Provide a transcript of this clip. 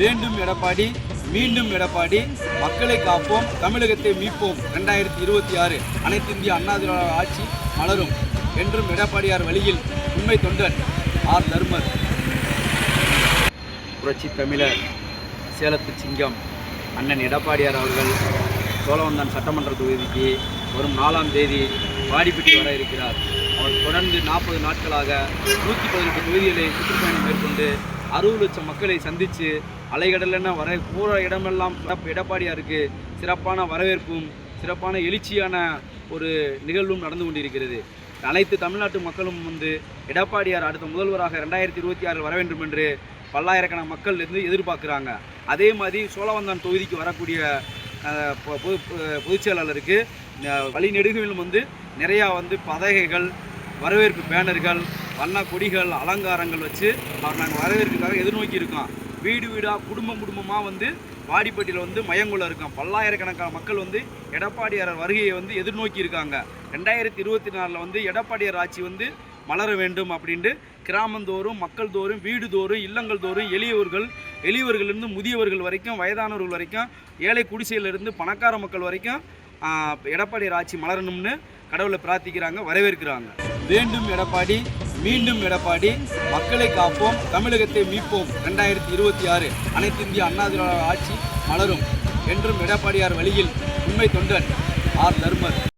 வேண்டும் எடப்பாடி மீண்டும் எடப்பாடி மக்களை காப்போம் தமிழகத்தை மீட்போம். ரெண்டாயிரத்தி இருபத்தி ஆறு அனைத்து இந்திய அண்ணா திராவிட ஆட்சி மலரும் என்றும் எடப்பாடியார் வழியில் உண்மை தொண்டன் ஆர். தர்மர். புரட்சி தமிழர் சேலத்து சிங்கம் அண்ணன் எடப்பாடியார் அவர்கள் சோழவந்தான் சட்டமன்ற தொகுதிக்கு வரும் நாலாம் தேதி வாடிப்பட்டி வர இருக்கிறார். அவர் தொடர்ந்து நாற்பது நாட்களாக நூற்றி பதினெட்டு தொகுதிகளை சுற்றுப்பயணம் மேற்கொண்டு அறுபது லட்சம் மக்களை சந்தித்து அலைகடலென வர போகிற இடமெல்லாம் எடப்பாடியாக இருக்குது சிறப்பான வரவேற்பும் சிறப்பான எழுச்சியான ஒரு நிகழ்வும் நடந்து கொண்டிருக்கிறது. அனைத்து தமிழ்நாட்டு மக்களும் வந்து எடப்பாடியார் அடுத்த முதல்வராக ரெண்டாயிரத்தி இருபத்தி ஆறில் வர வேண்டும் என்று பல்லாயிரக்கணக்கான மக்கள் இருந்து எதிர்பார்க்குறாங்க. அதே மாதிரி சோழவந்தான் தொகுதிக்கு வரக்கூடிய பொ- பொது பொதுச் செயலாளருக்கு வழி வந்து நிறையா வந்து பதகைகள் வரவேற்பு பேனர்கள் வண்ண கொடிகள் அலங்காரங்கள் வச்சு அவர் நாங்கள் வரவேற்கிறதுக்காக எதிர்நோக்கி இருக்கோம் வீடு வீடாக குடும்பம் குடும்பமாக வந்து வாடிப்பட்டியில் வந்து மயங்குள்ள இருக்கோம். பல்லாயிரக்கணக்கான மக்கள் வந்து எடப்பாடியார் வருகையை வந்து எதிர்நோக்கி இருக்காங்க ரெண்டாயிரத்தி இருபத்தி நாலில் வந்து எடப்பாடியார் ஆட்சி வந்து மலர வேண்டும் அப்படின்ட்டு கிராமந்தோறும் மக்கள் தோறும் வீடு தோறும் இல்லங்கள் தோறும் எளியவர்கள் எளியவர்களிருந்து முதியவர்கள் வரைக்கும் வயதானவர்கள் வரைக்கும் ஏழை குடிசையிலிருந்து பணக்கார மக்கள் வரைக்கும் எடப்பாடியார் ஆட்சி மலரணும்னு கடவுளை பிரார்த்திக்கிறாங்க வரவேற்கிறாங்க. வேண்டும் எடப்பாடி மீண்டும் எடப்பாடி மக்களை காப்போம் தமிழகத்தை மீட்போம். ரெண்டாயிரத்தி இருபத்தி ஆறு அனைத்து இந்திய அண்ணா திராவிட ஆட்சி மலரும் என்றும் எடப்பாடியார் வழியில் உண்மை தொண்டன் ஆர் தர்மர்.